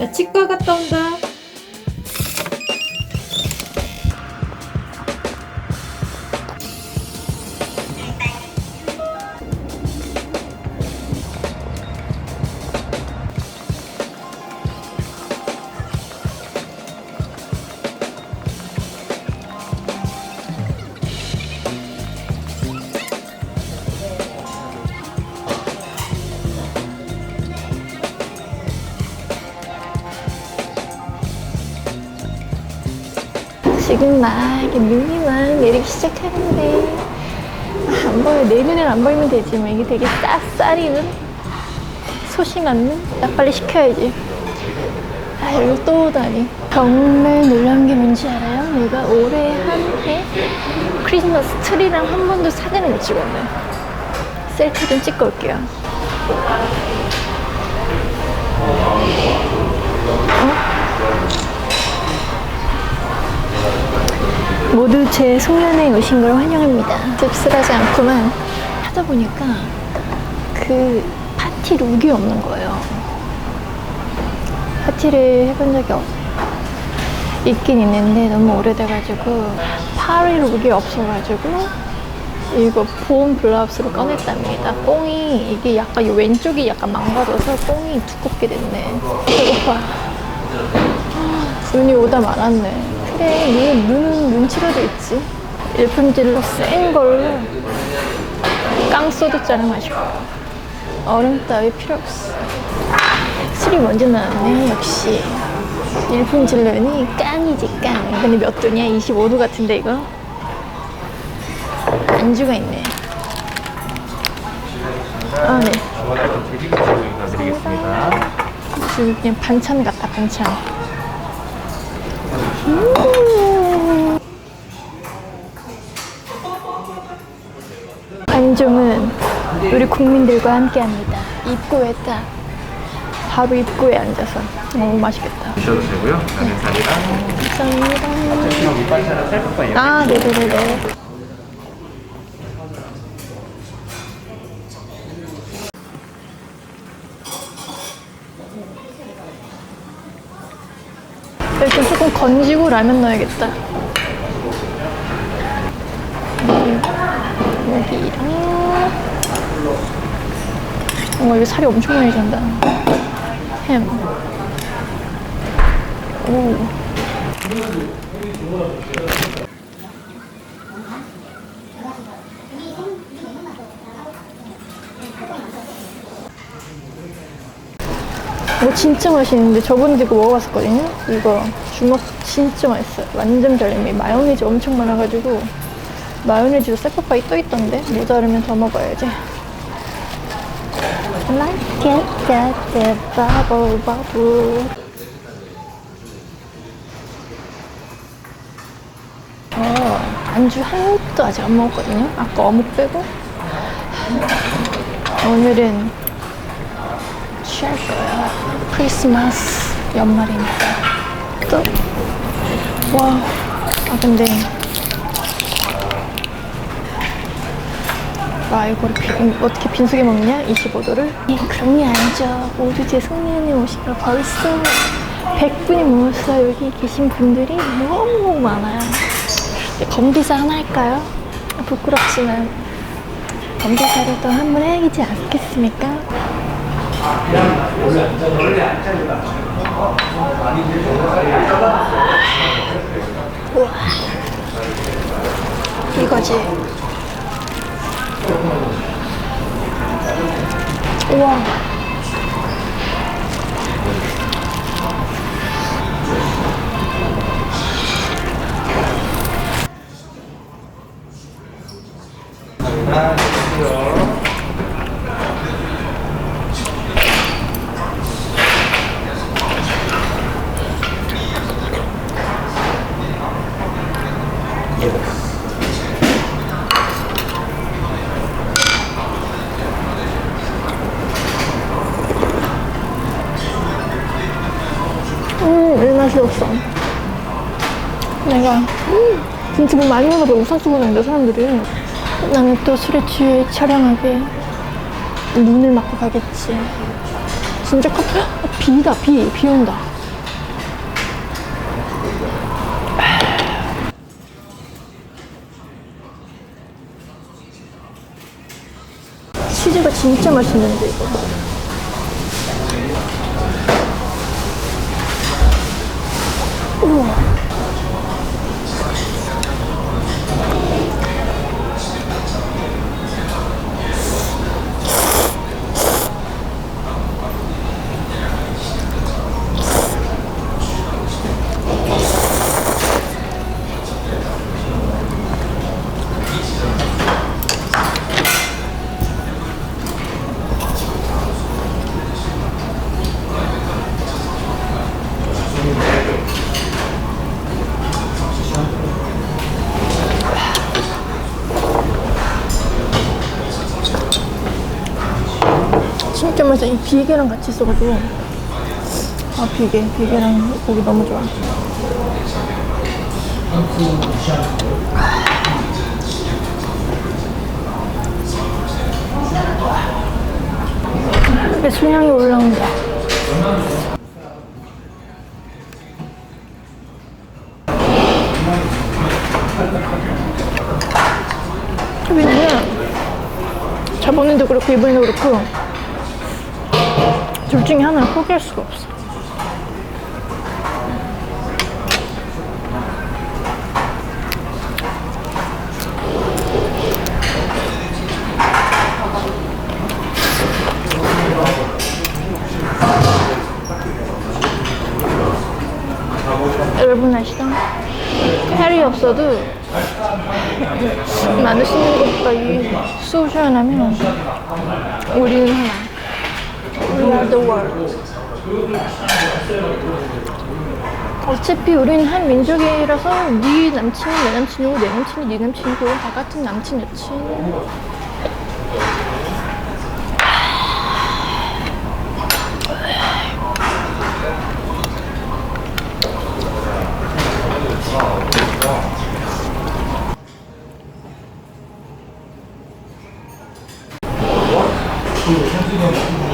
나 치과 갔다 온다. 지금 막 이렇게 눈이 막 내리기 시작하는데 아, 안 보여. 내 눈엔 안 보이면 되지 뭐. 이게 되게 쌉싸리는? 소심한 눈? 나 빨리 시켜야지. 아 여기 또 오다니. 정말 놀란 게 뭔지 알아요? 내가 올해 한 해 크리스마스 트리랑 한 번도 사진을 못 찍었네. 셀카 좀 찍고 올게요 모두 제 송년회에 오신 걸 환영합니다. 씁쓸하지 않구만. 하다 보니까 그 파티 룩이 없는 거예요. 파티를 해본 적이 없, 있긴 있는데 너무 오래돼가지고 파리 룩이 없어가지고 이거 보온 블라우스를 꺼냈답니다. 뽕이 이게 약간 이 왼쪽이 약간 망가져서 뽕이 두껍게 됐네. 배고파. 눈이 오다 말았네. 눈, 눈은 눈치라도 있지. 일품질로 센 걸로 깡 소주잔을 마시고 얼음 따위 필요 없어. 술이 먼저 나왔네, 역시. 일품질로니 깡이지, 깡. 근데 몇 도냐? 25도 같은데, 이거? 안주가 있네. 아, 네. 지금 그냥 반찬 같다, 반찬. 음. 관종은 우리 국민들과 함께 합니다. 입구에 딱, 바로 입구에 앉아서. 너무 맛있겠다. 드셔도 되고요. 라면 살이랑 감사합니다. 아, 네네네네. 일단 조금 건지고 라면 넣어야겠다. 여기, 여기랑. 어머, 이거 살이 엄청 많이 잔다. 햄. 오. 이거 진짜 맛있는데 저번에 이거 먹어봤었거든요? 이거 주먹 진짜 맛있어요. 완전 별미. 마요네즈 엄청 많아가지고 마요네즈도 세퍼파이 또 있던데 모자르면 더 먹어야지. Like it, get the bubble, bubble. 어, 안주 한 입도 아직 안 먹었거든요? 아까 어묵 빼고. 오늘은 취할 거야. 크리스마스 연말이니까. 또, 와, 아, 근데. 와, 이거를 빈, 어떻게 빈속에 먹냐? 25도를? 예, 그런 게 아니죠. 모두 제 승리에 오신 걸 벌써 100분이 모였어요. 여기 계신 분들이 너무 많아요. 네, 건비사 하나 할까요? 부끄럽지만. 건비사를 또 한 번 해야지 않겠습니까? 우와. 이거지. 우와. 많이 먹어도 우산 쓰고 다니는 사람들이. 나는 또 술에 취해 촬영하게. 눈을 맞고 가겠지. 진짜 커? 헉, 비다 비비 비 온다. 치즈가 진짜 맛있는데 이거. 맛있어. 이 비계랑 같이 있어가지고. 아, 비계. 비계랑 고기 너무 좋아. 배수향이 올라온다. 왜냐면 저번에도 그렇고 이번에도 그렇고 둘 중에 하나를 포기할 수가 없어. 여러분 아시죠? 헬이 없어도 씻는 것보다 이 소셜 하면 우리는 하나. Are the world. 어차피 우리는 한 민족이라서 네 남친은 내 남친이고 내 남친이 네 남친이고 다 같은 남친 여친.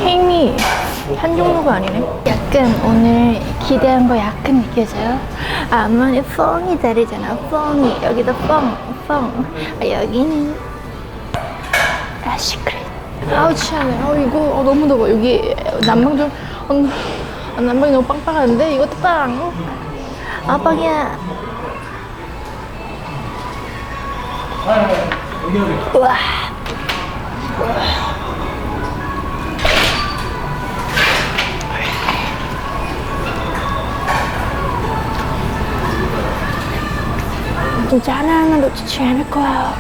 햄이 한 종류가 아니네. 약간 오늘 기대한 거 약간 느껴져요. 아, 아무리 뻥이 다르잖아. 뻥이 여기도 뻥, 뻥. 아, 여기는 아 시크릿. 아우 취하네. 아 이거 어, 너무 더워. 여기 난방 좀 어, 아, 난방이 너무 빵빵한데 이것도 빵. 아 빵이야. 우와. 진짜 하나하나 놓치지 않을 거야.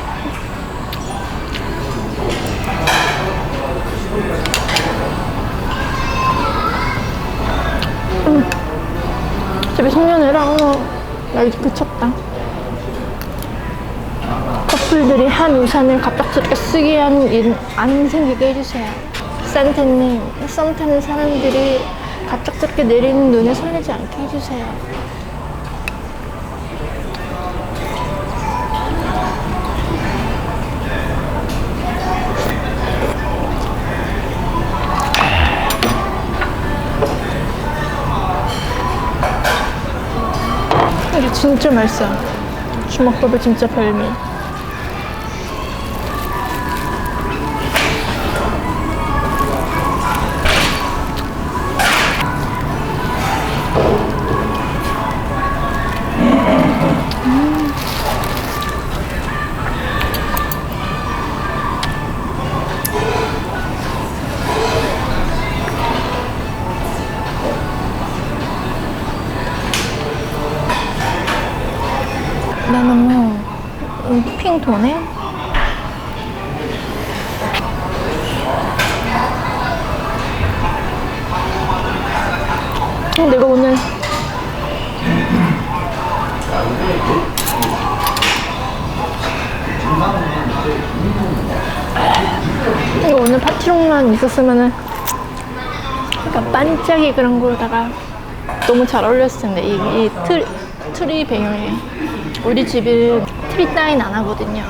음. 집에 송년회랑 나 이제 그쳤다. 커플들이 한 우산을 갑작스럽게 쓰게 하는 일 안 생기게 해주세요. 산타님, 썸 타는 사람들이 갑작스럽게 내리는 눈에 설레지 않게 해주세요. 진짜 맛있어. 주먹밥을 진짜 별미. 음, 핑 도네? 어, 내가 오늘 이거 오늘 파티롱만 있었으면은 약간 반짝이 그런 거다가 너무 잘 어울렸을 텐데 이, 이 틀, 트리 배경에 우리 집은 트리 따윈 안 하거든요.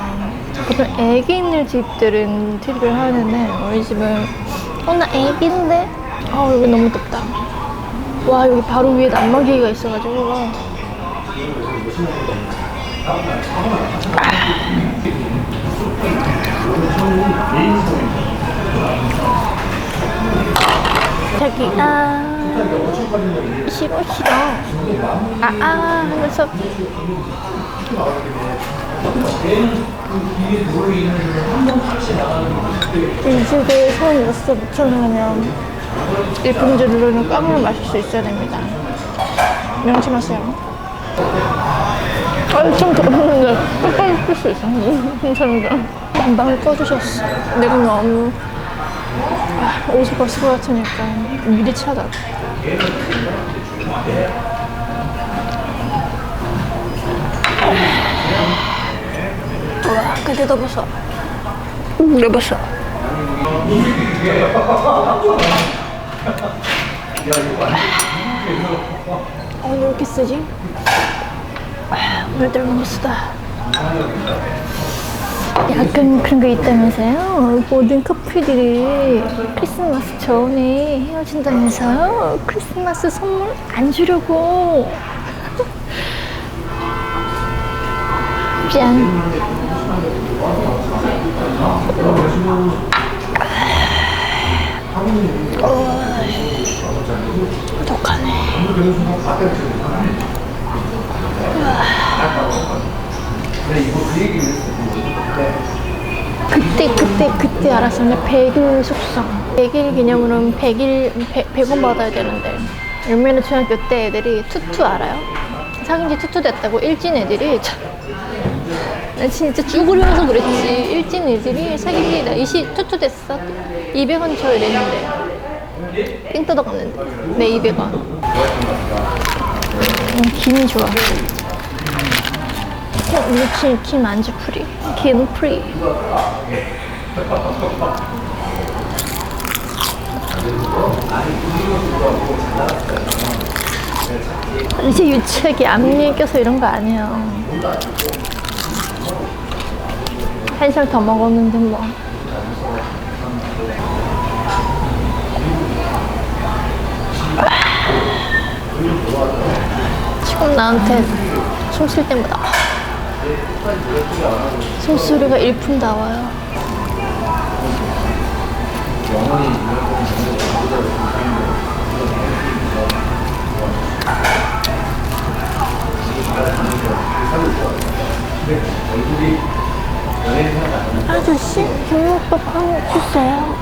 보통 애기 있는 집들은 트리를 하는데 우리 집은 어 나 애기인데? 아 여기 너무 덥다. 와 여기 바로 위에 난방기가 있어가지고. 자기야. 싫어 싫어 아아 하면서 일주일에 손 여섯 묻혀놓으면 일품주로는 껌을 마실 수 있어야 됩니다. 명심하세요. 아니 좀 더웠는데 껌을 풀수 있어. 감사합니다. 반방을 꺼주셨어. 내가 너무 아, 옷을 벗을 것 같으니까 미리 차다 와 근데 더 벗어 내 벗어 어, 왜 이렇게 쓰지? 아, 오늘따라 너무 쓰다. 약간 그런 거 있다면서요? 모든 커플들이 크리스마스 전에 헤어진다면서요? 크리스마스 선물 안 주려고. 짠. 독하네. 그때 그때 그때 알았었네 100일 속성 100일 기념으로는 100일 100, 100원 받아야 되는데 얼마나 중학교 때 애들이 투투 알아요? 사귄 지 투투 됐다고 일진 애들이 참, 나 진짜 쭈그려서 그랬지. 일진 애들이 사귄 지나 이시 투투 됐어. 200원 줘야 되는데. 삥 뜯어갔는데. 내 200원. 음, 김이 좋아. 김, 김 안주 프리. 김 프리. 이제 유치하게 앞니에 껴서 이런 거 아니에요 한 살 더 먹었는데 뭐 지금 나한테 숨 쉴 때마다 숨소리가 일품 나와요. 아저씨, 김밥밥 하나 주세요.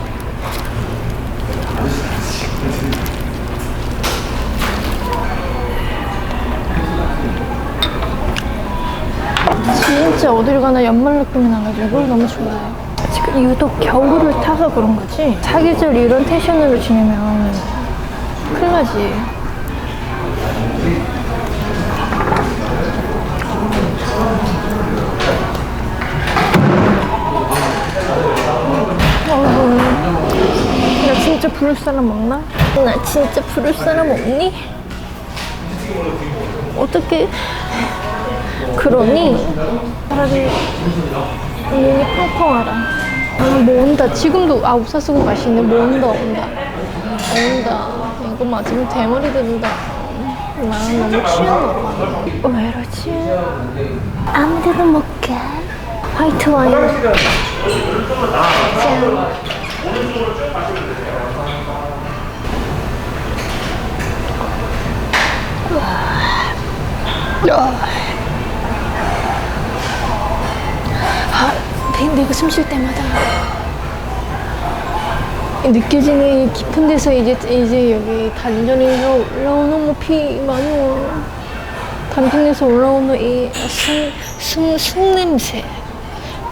진짜 어딜 가나 연말 느낌이 나가지고 이걸 너무 좋아해요. 지금 유독 겨울을 타서 그런 거지. 사계절 이런 텐션으로 지내면 큰일 나지. 진짜 부를 사람 없나? 나 진짜 부를 사람 없니? 어떻게 그러니 차라리 눈이 펑펑하라. 아, 뭐 온다. 지금도 아 우사 쓰고 가시네. 뭐 온다 온다. 온다. 이거 맞으면 대머리 된다. 나 너무 취했나 봐. 왜 이러지? 아무데도 못 가. 화이트 와인. 짠. 아, 근데 이거 숨쉴 때마다 느껴지는 이 깊은 데서 이제 이제 여기 단전에서 올라오는 뭐피 많이 와. 단전에서 올라오는 이숨숨 숨 냄새,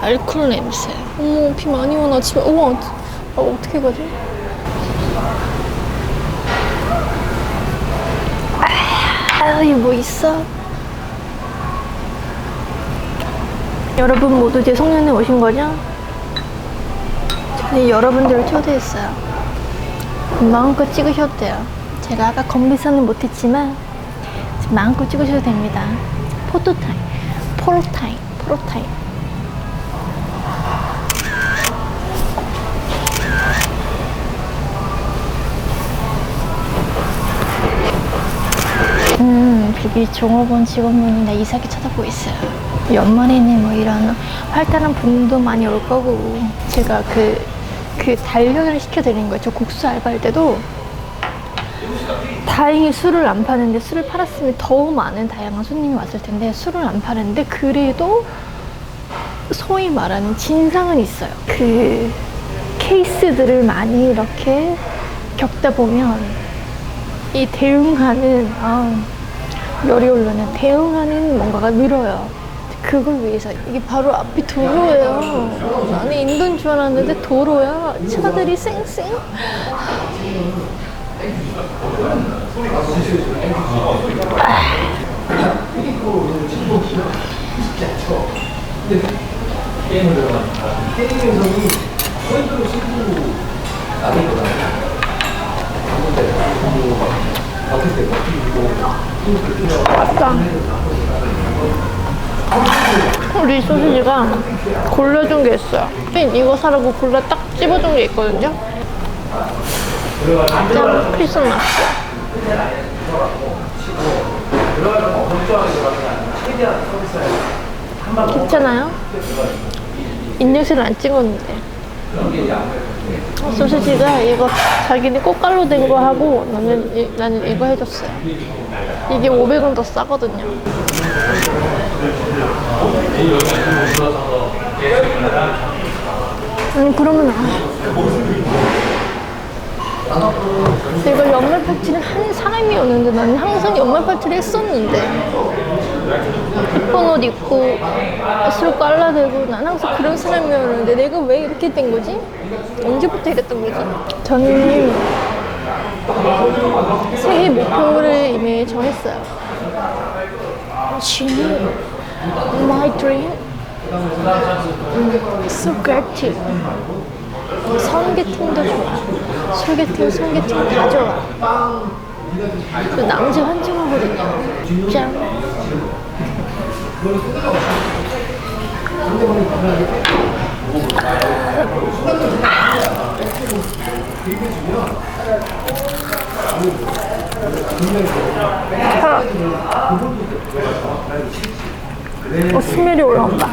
알코올 냄새. 어머 피 많이 와나 집에 우와 아, 어떻게 가지? 아, 여기 뭐 있어? 여러분 모두 이제 송년회 오신 거죠? 저는 여러분들을 초대했어요. 마음껏 찍으셔도 돼요. 제가 아까 건비사는 못했지만 마음껏 찍으셔도 됩니다. 포토 타임, 포로 타임, 포로타임. 음, 여기 종업원 직원분이 나 이상하게 쳐다보고 있어요. 연말에는 뭐 이런 활달한 분도 많이 올 거고, 제가 그, 그 단련을 시켜드리는 거예요. 저 국수 알바할 때도 다행히 술을 안 파는데 술을 팔았으면 더 많은 다양한 손님이 왔을 텐데 술을 안 파는데 그래도 소위 말하는 진상은 있어요. 그 케이스들을 많이 이렇게 겪다 보면 이 대응하는 아, 열이 오르는 대응하는 뭔가가 늘어요. 그걸 위해서 이게 바로 앞이 도로예요. 나는 인도인 줄 알았는데 도로야. 차들이 쌩쌩. 맞다. 우리 소시지가 골라준 게 있어요. 이거 사라고 골라 딱 집어준 게 있거든요. 짠, 크리스마스. 괜찮아요? 인증실을 안 찍었는데. 소시지가 이거 자기네 꽃갈로 된 거 하고 나는, 이, 나는 이거 해줬어요. 이게 500원 더 싸거든요. 아니 그러면 아 내가 연말 파티를 한 사람이었는데 나는 항상 연말 파티를 했었는데 예쁜 옷 입고 술 깔라대고 난 항상 그런 사람이었는데 내가 왜 이렇게 된 거지? 언제부터 이랬던 거지? 저는 새해 목표를 이미 정했어요. 지금 my dream 음, 소개팅 성게팅도 좋아. 소개팅 성게팅 다 좋아. 그 남자 환장하거든요 짠 어, 스멜이 올라온다.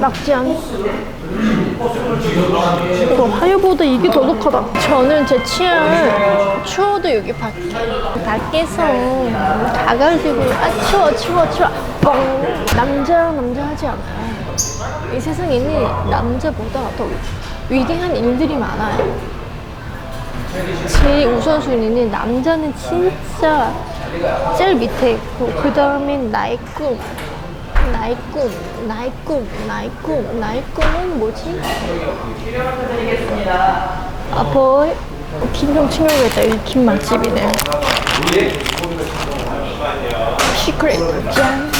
낙지향. 이거 하유보다 이게 더 독하다. 저는 제 취향을 추워도 여기 밖에. 밖에서 가가지고, 아, 추워, 추워, 추워. 뻥. 남자, 남자 하지 않아요. 이 세상에는 남자보다 더 위대한 일들이 많아요. 제 우선순위는 남자는 진짜 제일 밑에 있고 그 다음엔 나의 꿈 나의 꿈 나의 꿈 나의 꿈 나의 꿈은 뭐지? 아 보이 김좀 챙겨야겠다 여기 김 맛집이네 시크릿 짠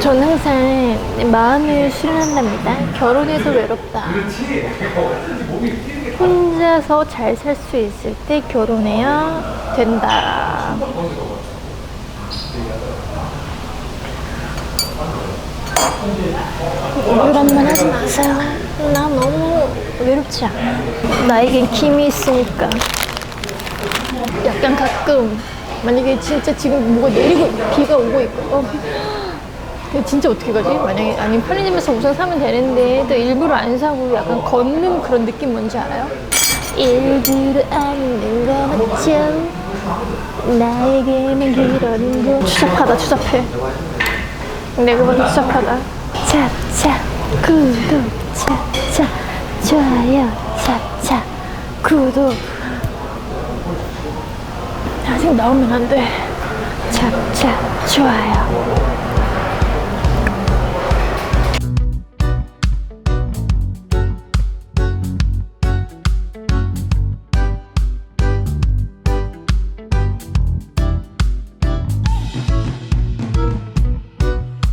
저는 항상 마음을 수련한답니다. 결혼해도 외롭다. 혼자서 잘 살 수 있을 때 결혼해야 된다. 그런 말 하지 마세요. 나 너무 외롭지 않아. 나에겐 김이 있으니까. 약간 가끔 만약에 진짜 지금 뭐가 내리고 비가 오고 있고 어, 진짜 어떻게 가지? 만약에 아니 편의점에서 우선 사면 되는데 또 일부러 안 사고 약간 걷는 그런 느낌 뭔지 알아요? 일부러 않는 거 맞죠? 나에게는 그런 거 추잡하다 추잡해 내가 봐도 추잡하다 차차 구독 차차 좋아요 차차 구독 아직 나오면 안 돼. 차, 차, 좋아요.